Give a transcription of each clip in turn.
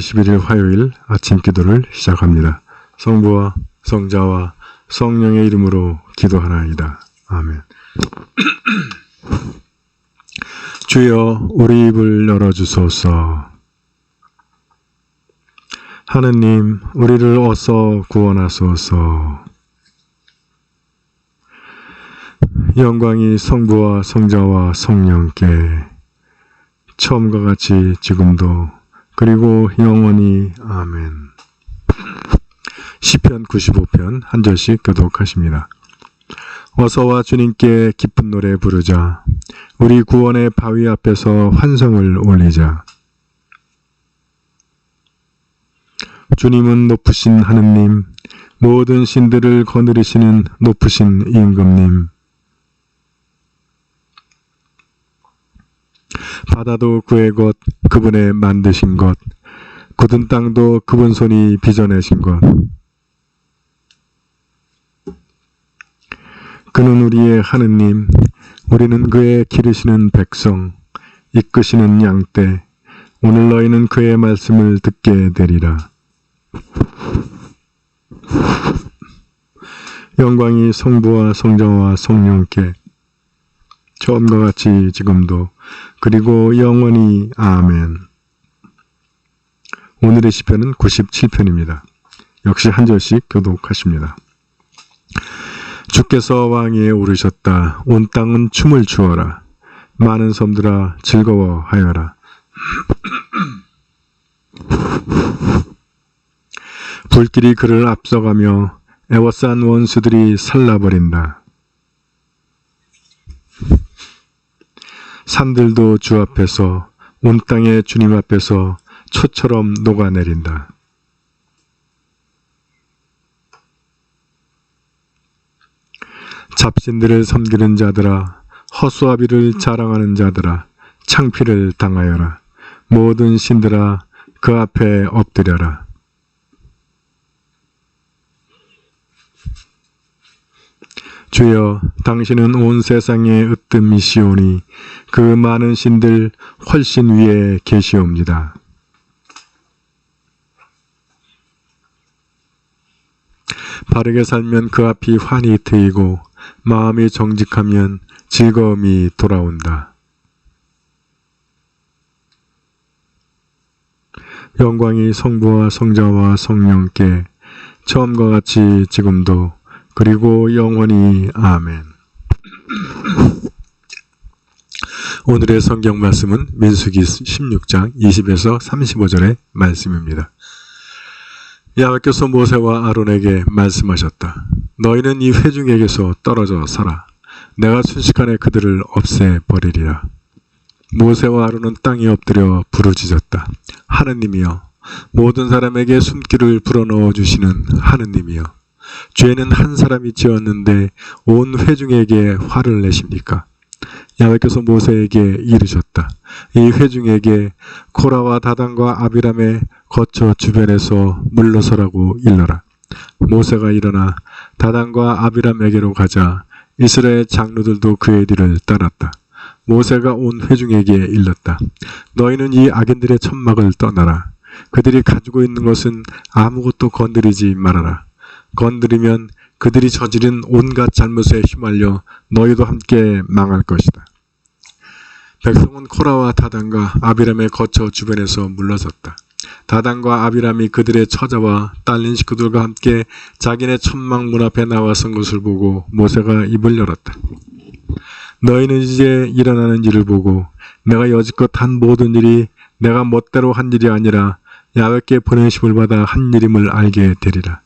6월 21일 화요일 아침 기도를 시작합니다. 성부와 성자와 성령의 이름으로 기도하나이다. 아멘. 주여 우리 입을 열어주소서. 하느님 우리를 어서 구원하소서. 영광이 성부와 성자와 성령께 처음과 같이 지금도 그리고 영원히 아멘. 시편 95편 한 절씩 교독하십니다. 어서와 주님께 기쁜 노래 부르자. 우리 구원의 바위 앞에서 환성을 올리자. 주님은 높으신 하느님, 모든 신들을 거느리시는 높으신 임금님. 바다도 그의 것, 그분의 만드신 것, 굳은 땅도 그분 손이 빚어내신 것. 그는 우리의 하느님, 우리는 그의 기르시는 백성, 이끄시는 양떼. 오늘 너희는 그의 말씀을 듣게 되리라. 영광이 성부와 성자와 성령께 처음과 같이 지금도 그리고 영원히 아멘. 오늘의 시편은 97편입니다. 역시 한 절씩 교독하십니다. 주께서 왕위에 오르셨다. 온 땅은 춤을 추어라. 많은 섬들아 즐거워하여라. 불길이 그를 앞서가며 애워싼 원수들이 살라버린다. 산들도 주 앞에서 온 땅의 주님 앞에서 초처럼 녹아내린다. 잡신들을 섬기는 자들아 허수아비를 자랑하는 자들아 창피를 당하여라 모든 신들아 그 앞에 엎드려라 주여 당신은 온 세상의 으뜸이시오니 그 많은 신들 훨씬 위에 계시옵니다. 바르게 살면 그 앞이 환히 트이고 마음이 정직하면 즐거움이 돌아온다. 영광이 성부와 성자와 성령께 처음과 같이 지금도 그리고 영원히 아멘. 오늘의 성경 말씀은 민수기 16장 20에서 35절의 말씀입니다. 야훼께서 모세와 아론에게 말씀하셨다. 너희는 이 회중에게서 떨어져 서라. 내가 순식간에 그들을 없애버리리라. 모세와 아론은 땅에 엎드려 부르짖었다. 하느님이여 모든 사람에게 숨기를 불어넣어 주시는 하느님이여 죄는 한 사람이 지었는데 온 회중에게 화를 내십니까? 야훼께서 모세에게 이르셨다. 이 회중에게 코라와 다단과 아비람의 거처 주변에서 물러서라고 일러라. 모세가 일어나 다단과 아비람에게로 가자 이스라엘 장로들도 그의 뒤를 따랐다. 모세가 온 회중에게 일렀다. 너희는 이 악인들의 천막을 떠나라. 그들이 가지고 있는 것은 아무것도 건드리지 말아라. 건드리면 그들이 저지른 온갖 잘못에 휘말려 너희도 함께 망할 것이다. 백성은 코라와 다단과 아비람의 거처 주변에서 물러섰다. 다단과 아비람이 그들의 처자와 딸린 식구들과 함께 자기네 천막 문 앞에 나와 선 것을 보고 모세가 입을 열었다. 너희는 이제 일어나는 일을 보고 내가 여지껏 한 모든 일이 내가 멋대로 한 일이 아니라 야외께 보내심을 받아 한 일임을 알게 되리라.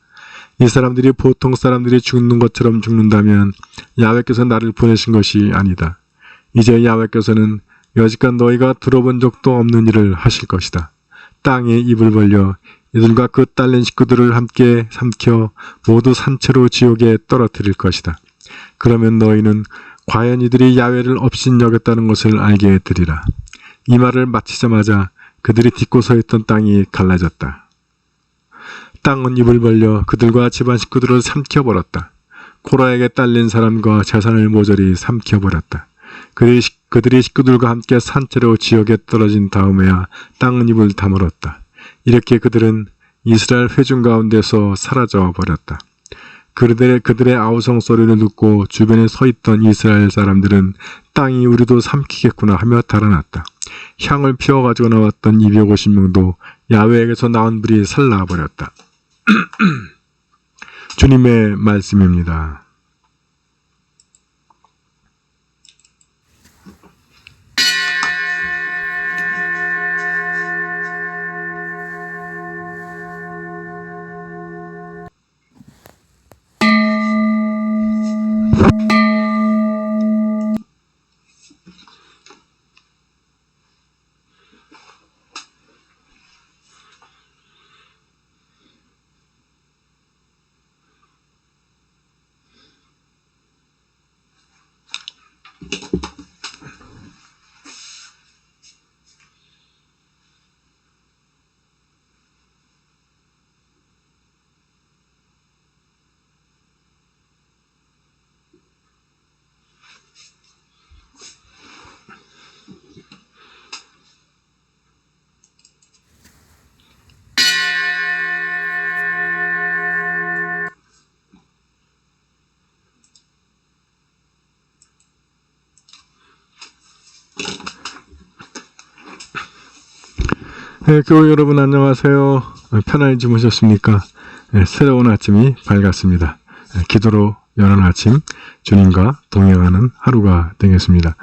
이 사람들이 보통 사람들이 죽는 것처럼 죽는다면 야외께서 나를 보내신 것이 아니다. 이제 야외께서는 여지껏 너희가 들어본 적도 없는 일을 하실 것이다. 땅에 입을 벌려 이들과 그 딸린 식구들을 함께 삼켜 모두 산채로 지옥에 떨어뜨릴 것이다. 그러면 너희는 과연 이들이 야외를 업신여겼다는 것을 알게 되리라. 이 말을 마치자마자 그들이 딛고 서 있던 땅이 갈라졌다. 땅은 입을 벌려 그들과 집안 식구들을 삼켜버렸다. 코라에게 딸린 사람과 재산을 모조리 삼켜버렸다. 그들이, 그들이 식구들과 함께 산채로 지역에 떨어진 다음에야 땅은 입을 다물었다. 이렇게 그들은 이스라엘 회중 가운데서 사라져 버렸다. 그들의, 그들의 아우성 소리를 듣고 주변에 서 있던 이스라엘 사람들은 땅이 우리도 삼키겠구나 하며 달아났다. 향을 피워 가지고 나왔던 250명도 야외에게서 나온 불이 살라버렸다. 주님의 말씀입니다. 네, 교회 여러분 안녕하세요. 어, 편안히 주무셨습니까? 네, 새로운 아침이 밝았습니다. 네, 기도로 여는 아침 주님과 동행하는 하루가 되겠습니다.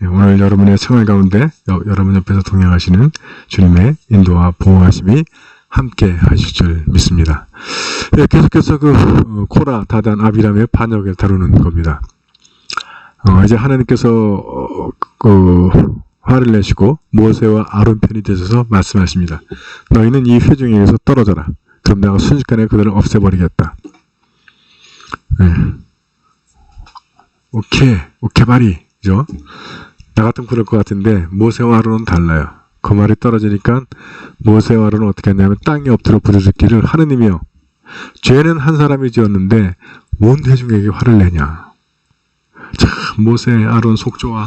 네, 오늘 여러분의 생활 가운데 여, 여러분 옆에서 동행하시는 주님의 인도와 보호하심이 함께 하실 줄 믿습니다. 네, 계속해서 그 어, 코라, 다단, 아비람의 반역을 다루는 겁니다. 어, 이제 하나님께서 어, 그 화를 내시고 모세와 아론 편이 되셔서 말씀하십니다. 너희는 이 회중에게서 떨어져라. 그럼 내가 순식간에 그들을 없애버리겠다. 네. 오케이, 오케바리죠. 나 같으면 그럴 것 같은데 모세와 아론은 달라요. 그 말이 떨어지니까 모세와 아론은 어떻게 했냐면 땅에 엎드려 부르짖기를 하느님이여 죄는 한 사람이 지었는데 뭔 회중에게 화를 내냐. 참 모세 아론 속 좋아.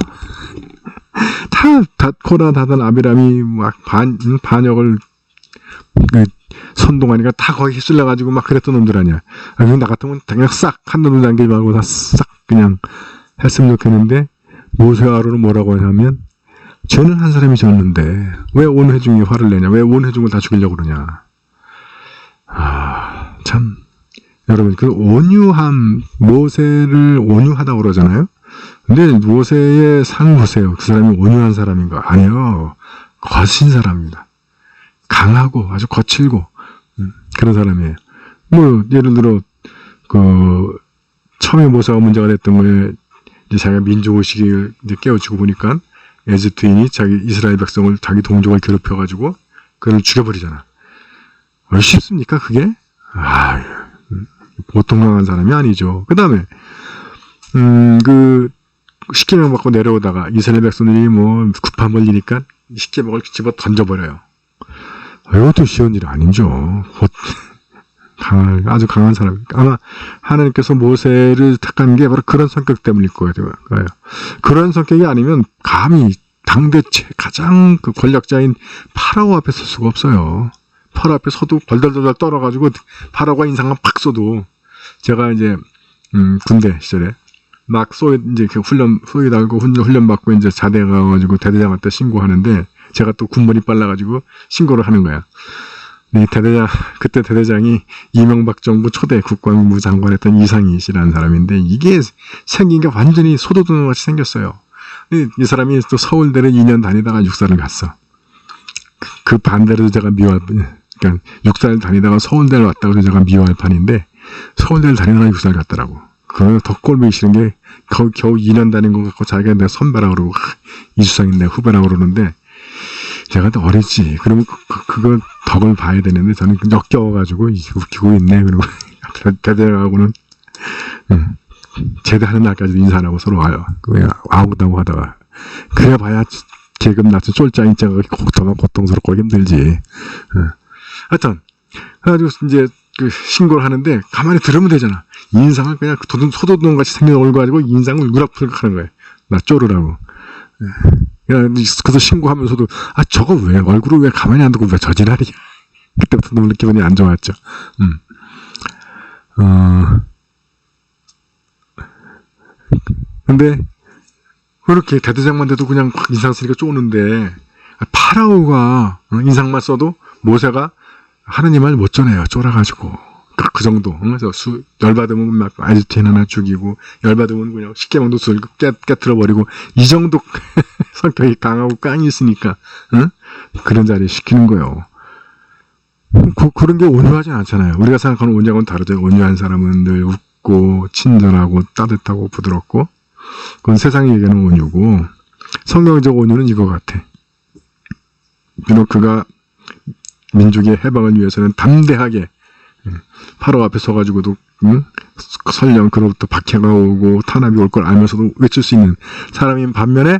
다, 다 코라 다단 아비람이 막 반, 반역을 그 선동하니까 다 거기 휩쓸려 가지고 막 그랬던 놈들 아니야. 아, 그럼 나 같으면 그냥 싹한 놈도 남기지 말고 다 싹 그냥 했으면 좋겠는데 모세와 아론은 뭐라고 하냐면 죄는 한 사람이 졌는데 왜 온 회중이 화를 내냐? 왜 온 회중을 다 죽이려고 그러냐? 아, 참 여러분 그 온유함 모세를 온유하다고 그러잖아요. 근데 모세의 상 보세요. 그 사람이 온유한 사람인가? 아니요. 거신 사람입니다. 강하고 아주 거칠고 음, 그런 사람이에요. 뭐 예를 들어 그 처음에 모세가 문제가 됐던 거에 이제 자기가 민족 의식을 이제 깨우치고 보니까 에즈트인이 자기 이스라엘 백성을 자기 동족을 괴롭혀 가지고 그를 죽여버리잖아. 어, 쉽습니까 그게? 아, 보통 강한 사람이 아니죠. 그 다음에 음, 그, 십계명 받고 내려오다가 이스라엘 백성들이 뭐 급한 벌리니까 십계명을 집어 던져버려요. 이것도 쉬운 일이 아니죠. 곧 강한, 아주 강한 사람. 아마 하나님께서 모세를 택한 게 바로 그런 성격 때문일 거예요. 그런 성격이 아니면 감히 당대 체 가장 그 권력자인 파라오 앞에 설 수가 없어요. 파라오 앞에 서도 벌덜덜 떨어가지고 파라오가 인상만 팍 쏘도 제가 이제 음, 군대 시절에 막 쏘, 이제 그 훈련, 소위 달고 훈련 받고 이제 자대 가가지고 대대장한테 신고하는데 제가 또 군번이 빨라가지고 신고를 하는 거야. 네, 대대장, 그때 대대장이 이명박 정부 초대 국방부 장관했던 이상희 씨라는 사람인데 이게 생긴 게 완전히 소도둑 같이 생겼어요. 이 사람이 또 서울대를 2년 다니다가 육사를 갔어. 그, 그 반대로 제가 미워할 판, 그러니까 육사를 다니다가 서울대를 왔다고 제가 미워할 판인데 서울대를 다니다가 육사를 갔더라고. 그더 꼴보기 싫은 게 겨우, 겨우 2년 다닌 거 갖고 자기가 내가 선배라 그러고 이수상이 내 후배라 그러는데 제가 또 어리지. 그러면 그, 그, 그 거 덕을 봐야 되는데 저는 역겨워가지고 웃기고 있네. 그리고 대대하고는 응. 제대하는 날까지 인사 안 하고 서로 와요. 그냥 아우다고 하다가 그래 봐야 계급 낮춘 쫄짱이 자가 더 고통스럽고 힘들지. 응. 하여튼 그래가지고 이제 그 신고를 하는데 가만히 들으면 되잖아. 인상을 그냥 도둑, 소도둑 같이 생긴 얼굴 가지고 인상을 울그락불락 하는 거예요. 나 쪼르라고. 그래서 신고하면서도 아 저거 왜 얼굴을 왜 가만히 안 두고 왜 저지랄이야. 그때부터 너무 기분이 안 좋았죠. 음. 어, 근데 그렇게 대대장만 돼도 그냥 확 인상 쓰니까 쪼는데 파라오가 어, 인상만 써도 모세가 하느님 말 못 전해요. 쫄아가지고 그, 그 정도. 어, 그래서 수, 열받으면 막 아지트인 하나 죽이고 열받으면 그냥 십계명도 술 깨, 깨트려 버리고 이 정도 성격이 강하고 깡이 있으니까 응? 그런 자리에 시키는 거예요. 그, 그런 게 온유하지 않잖아요. 우리가 생각하는 온유하고는 다르죠. 온유한 사람은 늘 웃고 친절하고 따뜻하고 부드럽고 그건 세상이 얘기하는 온유고 성경적 온유는 이거 같아. 비록 그가 민족의 해방을 위해서는 담대하게 예, 바로 앞에 서가지고도 응? 설령 그로부터 박해가 오고 탄압이 올 걸 알면서도 외칠 수 있는 사람인 반면에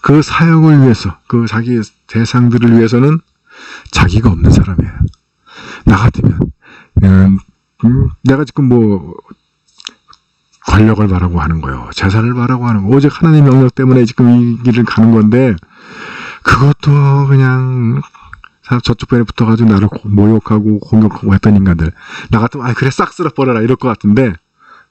그 사역을 위해서 그 자기 대상들을 위해서는 자기가 없는 사람이에요. 나 같으면 음, 음, 내가 지금 뭐 권력을 바라고 하는 거요. 재산을 바라고 하는 거. 오직 하나님 명령 때문에 지금 이 길을 가는 건데 그것도 그냥 사- 저쪽 편에 붙어가지고 나를 고- 모욕하고 공격하고 했던 인간들. 나 같으면 아 그래 싹 쓸어버려라 이럴 것 같은데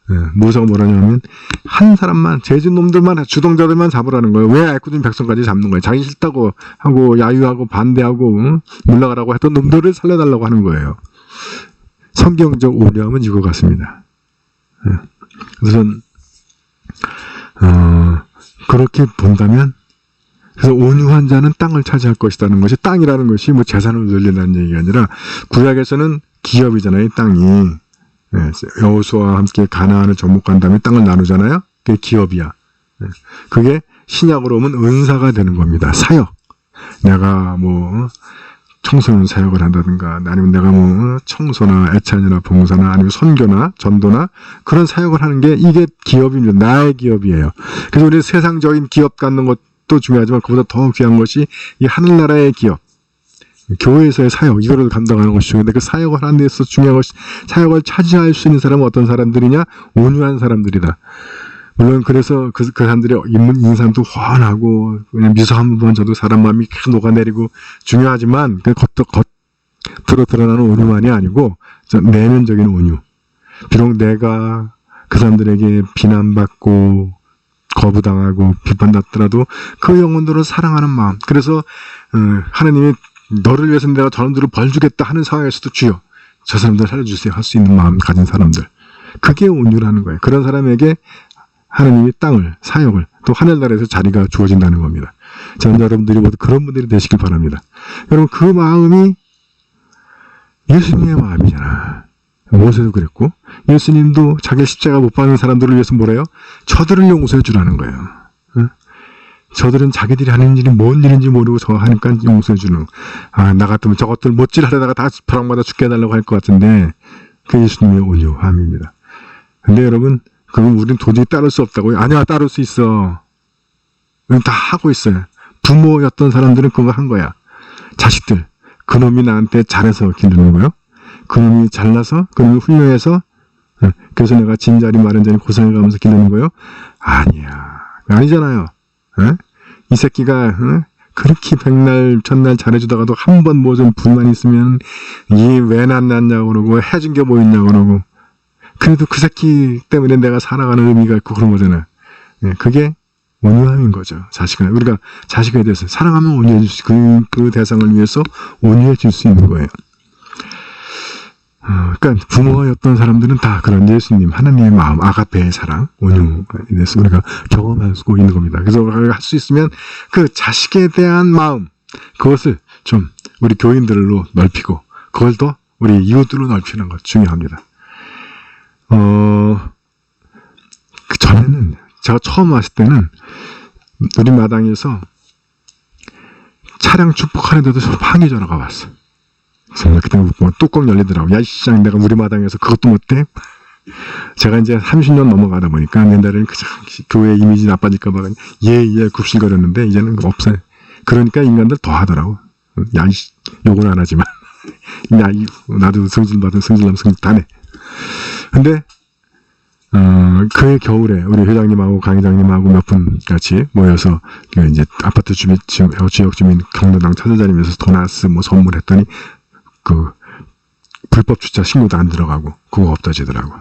예, 모세가 뭐라냐면 한 사람만 죄진 놈들만 주동자들만 잡으라는 거예요. 왜 애꿎은 백성까지 잡는 거예요? 자기 싫다고 하고 야유하고 반대하고 응? 물러가라고 했던 놈들을 살려달라고 하는 거예요. 성경적 온유함은 이거 같습니다. 예. 그래서 전, 어, 그렇게 본다면 그래서 온유한 자는 땅을 차지할 것이라는 것이 땅이라는 것이 뭐 재산을 늘린다는 얘기가 아니라 구약에서는 기업이잖아요, 땅이. 예, 여호수아와 함께 가나안을 정복한 다음에 땅을 나누잖아요. 그게 기업이야. 예, 그게 신약으로 오면 은사가 되는 겁니다. 사역. 내가 뭐 청소년 사역을 한다든가 아니면 내가 뭐 청소나 애찬이나 봉사나 아니면 선교나 전도나 그런 사역을 하는 게 이게 기업입니다. 나의 기업이에요. 그래서 우리 세상적인 기업 갖는 것 도 중요하지만 그보다 더 귀한 것이 이 하늘나라의 기업. 교회에서의 사역 이거를 감당하는 것이 중요한데 그 사역을 하는 데서 중요한 것이 사역을 차지할 수 있는 사람은 어떤 사람들이냐 온유한 사람들이다. 물론 그래서 그, 그 사람들이 인문 인상도 훤하고 그냥 미소 한번 줘도 사람 마음이 크 녹아내리고 중요하지만 그 겉, 겉으로 드러나는 온유만이 아니고 저 내면적인 온유. 비록 내가 그 사람들에게 비난받고 거부당하고 비판받더라도 그 영혼들을 사랑하는 마음. 그래서 어, 하나님이 너를 위해서 내가 저놈들을 벌 주겠다 하는 상황에서도 주여 저 사람들 살려주세요 할 수 있는 마음 가진 사람들. 그게 온유라는 거예요. 그런 사람에게 하나님이 땅을 사역을 또 하늘나라에서 자리가 주어진다는 겁니다. 저는 여러분들이 모두 그런 분들이 되시길 바랍니다. 여러분 그 마음이 예수님의 마음이잖아. 모세도 그랬고 예수님도 자기 십자가 못 받는 사람들을 위해서 뭐래요? 저들을 용서해 주라는 거예요. 응? 저들은 자기들이 하는 일이 뭔 일인지 모르고 저 하니까 용서해 주는. 아, 나 같으면 저것들 못질 하려다가 다 벼락마다 죽게 해달라고 할 것 같은데 그 예수님의 온유함입니다. 근데 여러분 그건 우리는 도저히 따를 수 없다고요. 아니야, 따를 수 있어. 다 하고 있어요. 부모였던 사람들은 그거 한 거야. 자식들. 그놈이 나한테 잘해서 기르는 거요. 그놈이 잘나서, 그놈이 훌륭해서, 예, 그래서 내가 진자리 마른자리 고생해가면서 기르는 거요. 아니야. 아니잖아요. 예? 이 새끼가, 어? 그렇게 백날, 첫날 잘해주다가도 한 번 뭐 좀 불만 있으면, 이왜 난 났냐고 그러고, 해준 게 뭐 있냐고 그러고, 그래도 그 새끼 때문에 내가 살아가는 의미가 있고 그런 거잖아요. 예, 그게 온유함인 거죠. 자식을 우리가 자식에 대해서 사랑하면 온유해 줄수 그, 그 대상을 위해서 온유해 줄 수 있는 거예요. 어, 그러니까 부모였던 사람들은 다 그런 예수님 하나님의 마음 아가페의 사랑 온유에 대해서 우리가 경험하고 있는 겁니다. 그래서 할수 있으면 그 자식에 대한 마음 그것을 좀 우리 교인들로 넓히고 그걸 더 우리 이웃들로 넓히는 것 중요합니다. 어, 그 전에는, 제가 처음 왔을 때는, 우리 마당에서 차량 축복하는데도 저 항의 전화가 왔어. 정말 그때 뭐 뚜껑 열리더라고. 야, 이 시장 내가 우리 마당에서 그것도 못해? 제가 이제 30년 넘어가다 보니까 옛날에는 그 교회 이미지 나빠질까봐 예, 예, 굽실거렸는데 이제는 없어요. 그러니까 인간들 더 하더라고. 야, 이 씨, 욕은 안 하지만. 야, 이, 나도 성질 받은 성질남 성질 다네. 근데 어, 그해 겨울에 우리 회장님하고 강 회장님하고 몇 분 같이 모여서 그 이제 아파트 주민 지역 주민 경로당 찾아다니면서 도나스 뭐 선물했더니 그 불법 주차 신고도 안 들어가고 그거 없어지더라고.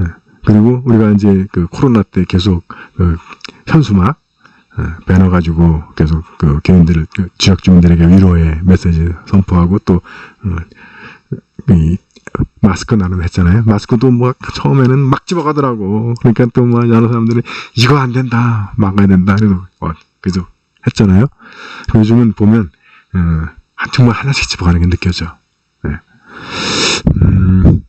예. 그리고 우리가 이제 그 코로나 때 계속 그 현수막 예, 배너 가지고 계속 그 교인들을 그 지역 주민들에게 위로의 메시지 선포하고 또 어, 이 마스크 나눔 했잖아요. 마스크도 뭐 처음에는 막 집어가더라고. 그러니까 또뭐 여러 사람들이 이거 안 된다, 막아야 된다. 그래서 어, 계속 했잖아요. 요즘은 보면 어, 정말 하나씩 집어가는 게 느껴져. 예. 음,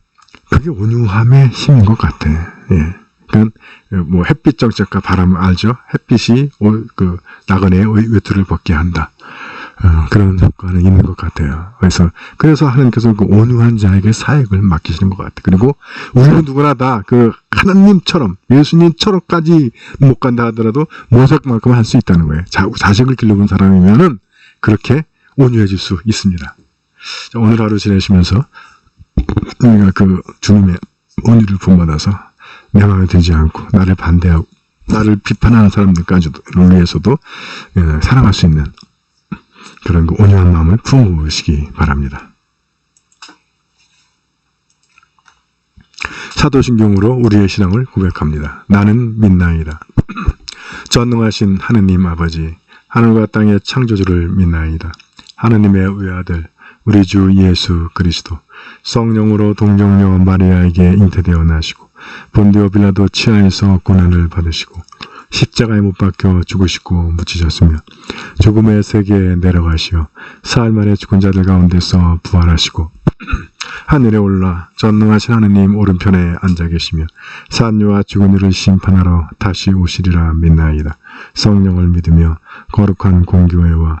그게 온유함의 힘인 것 같아. 예. 그러니까 뭐 햇빛 정책과 바람 알죠? 햇빛이 오- 그 나그네의 외- 외투를 벗게 한다. 어, 그런 효과는 있는 것 같아요. 그래서 그래서 하나님께서 그 온유한 자에게 사역을 맡기시는 것 같아. 그리고 우리는 누구나 다 그 하나님처럼 예수님처럼까지 못 간다 하더라도 모색만큼 할 수 있다는 거예요. 자, 자식을 길러본 사람이면은 그렇게 온유해질 수 있습니다. 자, 오늘 하루 지내시면서 우리가 그 주님의 온유를 본받아서 내 마음에 들지 않고 나를 반대하고 나를 비판하는 사람들까지도 위해서도 예, 사랑할 수 있는 그런 그 온유한 마음을 품으시기 바랍니다. 사도신경으로 우리의 신앙을 고백합니다. 나는 믿나이다. 전능하신 하느님 아버지, 하늘과 땅의 창조주를 믿나이다. 하느님의 외아들, 우리 주 예수 그리스도, 성령으로 동정녀 마리아에게 잉태되어 나시고, 본디오 빌라도 치하에서 고난을 받으시고, 십자가에 못 박혀 죽으시고 묻히셨으며, 죽음의 세계에 내려가시어, 사흘 만에 죽은 자들 가운데서 부활하시고, 하늘에 올라 전능하신 하느님 오른편에 앉아 계시며 산유와 죽은 이를 심판하러 다시 오시리라 믿나이다. 성령을 믿으며 거룩한 공교회와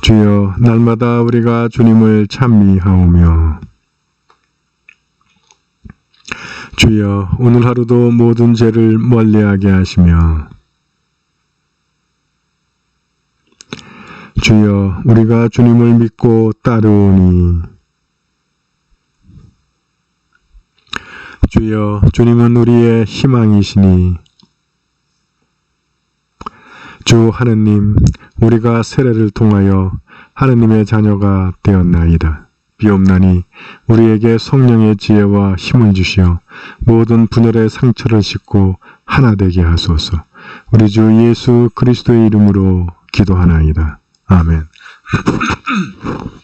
주여 날마다 우리가 주님을 찬미하오며. 주여 오늘 하루도 모든 죄를 멀리하게 하시며. 주여 우리가 주님을 믿고 따르오니. 주여 주님은 우리의 희망이시니. 주 하느님 우리가 세례를 통하여 하느님의 자녀가 되었나이다. 비옵나니 우리에게 성령의 지혜와 힘을 주시어 모든 분열의 상처를 씻고 하나 되게 하소서. 우리 주 예수 그리스도의 이름으로 기도하나이다. 아멘.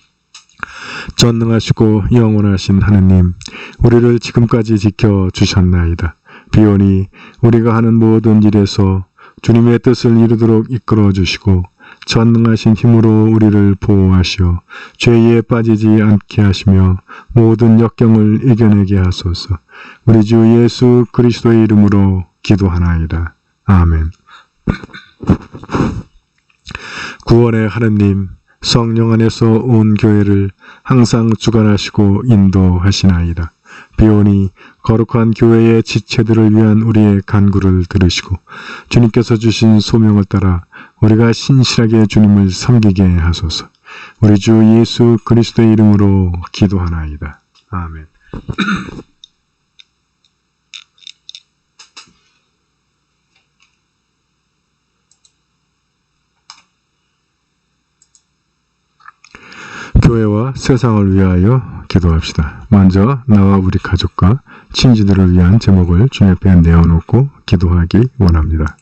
전능하시고 영원하신 하느님, 우리를 지금까지 지켜 주셨나이다. 비오니 우리가 하는 모든 일에서 주님의 뜻을 이루도록 이끌어 주시고 전능하신 힘으로 우리를 보호하시어 죄에 빠지지 않게 하시며 모든 역경을 이겨내게 하소서. 우리 주 예수 그리스도의 이름으로 기도하나이다. 아멘. 구원의 하느님, 성령 안에서 온 교회를 항상 주관하시고 인도하시나이다. 비오니 거룩한 교회의 지체들을 위한 우리의 간구를 들으시고 주님께서 주신 소명을 따라 우리가 신실하게 주님을 섬기게 하소서. 우리 주 예수 그리스도의 이름으로 기도하나이다. 아멘. 교회와 세상을 위하여 기도합시다. 먼저 나와 우리 가족과 친지들을 위한 제목을 주님 앞에 내어놓고 기도하기 원합니다.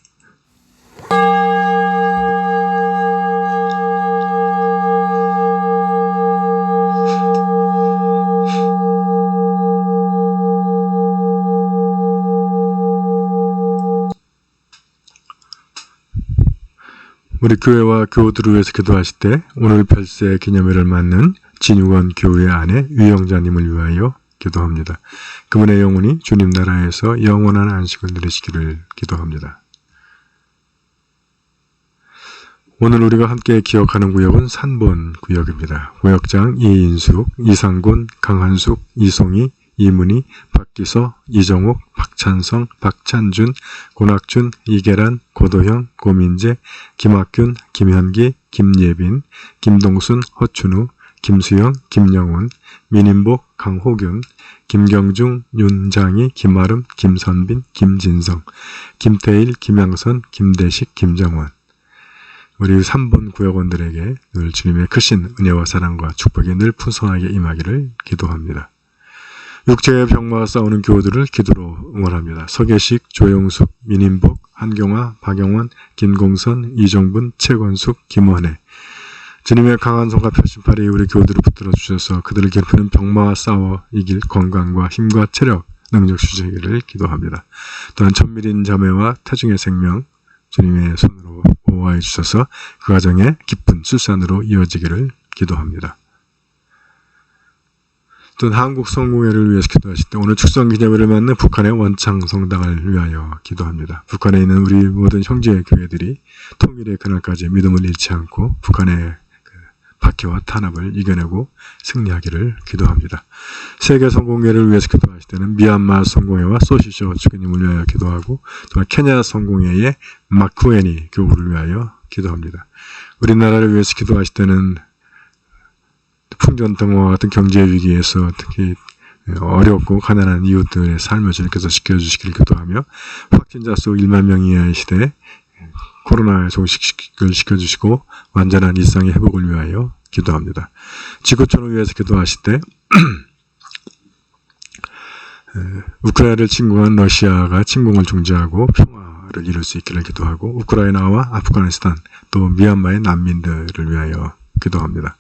우리 교회와 교우들을 위해서 기도하실 때 오늘 별세 기념일을 맞는 진유원 교회 안에 위영자님을 위하여 기도합니다. 그분의 영혼이 주님 나라에서 영원한 안식을 누리시기를 기도합니다. 오늘 우리가 함께 기억하는 구역은 3번 구역입니다. 구역장 이인숙, 이상곤, 강한숙, 이송희, 이문희, 박기서, 이정옥, 박찬성, 박찬준, 고낙준, 이계란, 고도형, 고민재, 김학균, 김현기, 김예빈, 김동순, 허춘우, 김수영, 김영훈, 민인복, 강호균, 김경중, 윤장희, 김아름, 김선빈, 김진성, 김태일, 김양선, 김대식, 김정원. 우리 3번 구역원들에게 늘 주님의 크신 은혜와 사랑과 축복이 늘 풍성하게 임하기를 기도합니다. 육체의 병마와 싸우는 교우들을 기도로 응원합니다. 서계식, 조영숙, 민인복, 한경화, 박영원, 김공선, 이정분, 최건숙, 김원혜. 주님의 강한 손과 펴신 팔이 우리 교우들을 붙들어 주셔서 그들을 괴롭히는 병마와 싸워 이길 건강과 힘과 체력, 능력 주시기를 기도합니다. 또한 천밀인 자매와 태중의 생명 주님의 손으로 보호해 주셔서 그 가정에 기쁜 출산으로 이어지기를 기도합니다. 또 한국 성공회를 위해서 기도하실 때 오늘 축성 기념일을 맞는 북한의 원창 성당을 위하여 기도합니다. 북한에 있는 우리 모든 형제 교회들이 통일의 그날까지 믿음을 잃지 않고 북한의 그 박해와 탄압을 이겨내고 승리하기를 기도합니다. 세계 성공회를 위해서 기도하실 때는 미얀마 성공회와 소시쇼 주교님을 위하여 기도하고 또 케냐 성공회의 마쿠에니 교우를 위하여 기도합니다. 우리나라를 위해서 기도하실 때는 풍전 등화와 같은 경제 위기에서 특히 어렵고 가난한 이웃들의 삶을 주님께서 지켜주시기를 기도하며 확진자 수 1만 명 이하의 시대에 코로나의 종식을 시켜주시고 완전한 일상의 회복을 위하여 기도합니다. 지구촌을 위해서 기도하실 때 우크라이나를 침공한 러시아가 침공을 중지하고 평화를 이룰 수 있기를 기도하고 우크라이나와 아프가니스탄 또 미얀마의 난민들을 위하여 기도합니다.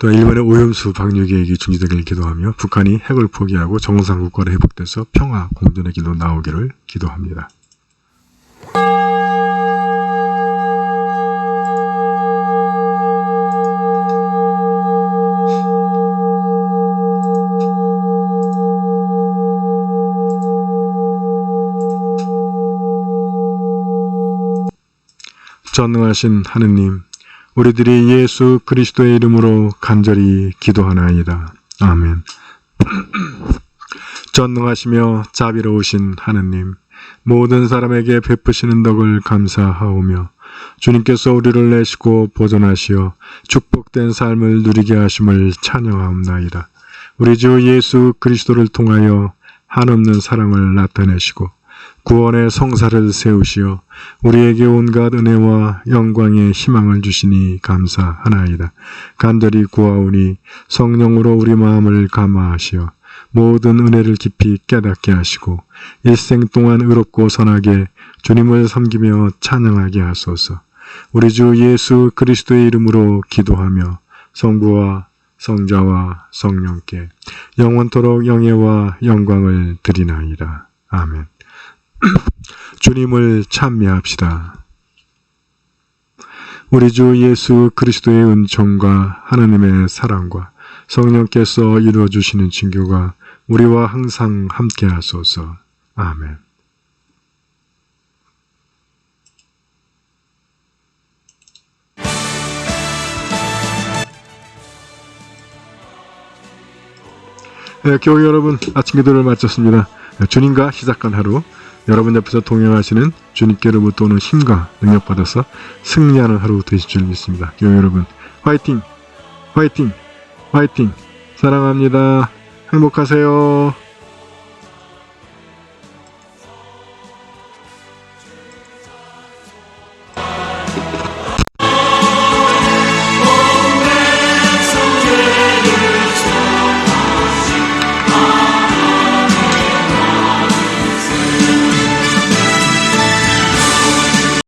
또 일본의 오염수 방류 계획이 중지되기를 기도하며 북한이 핵을 포기하고 정상 국가로 회복돼서 평화 공존의 길로 나오기를 기도합니다. 전능하신 하느님, 우리들이 예수 그리스도의 이름으로 간절히 기도하나이다. 아멘. 전능하시며 자비로우신 하느님, 모든 사람에게 베푸시는 덕을 감사하오며, 주님께서 우리를 내시고 보존하시어 축복된 삶을 누리게 하심을 찬양하옵나이다. 우리 주 예수 그리스도를 통하여 한없는 사랑을 나타내시고, 구원의 성사를 세우시어 우리에게 온갖 은혜와 영광의 희망을 주시니 감사하나이다. 간절히 구하오니 성령으로 우리 마음을 감화하시어 모든 은혜를 깊이 깨닫게 하시고 일생 동안 의롭고 선하게 주님을 섬기며 찬양하게 하소서. 우리 주 예수 그리스도의 이름으로 기도하며 성부와 성자와 성령께 영원토록 영예와 영광을 드리나이다. 아멘. 주님을 찬미합시다. 우리 주 예수 그리스도의 은총과 하나님의 사랑과 성령께서 이루어 주시는 친교가 우리와 항상 함께 하소서. 아멘. 네, 교회 여러분 아침 기도를 마쳤습니다. 네, 주님과 시작한 하루 여러분 옆에서 동행하시는 주님께로부터 오는 힘과 능력 받아서 승리하는 하루 되실 줄 믿습니다. 교회 여러분 화이팅! 화이팅! 화이팅! 사랑합니다. 행복하세요.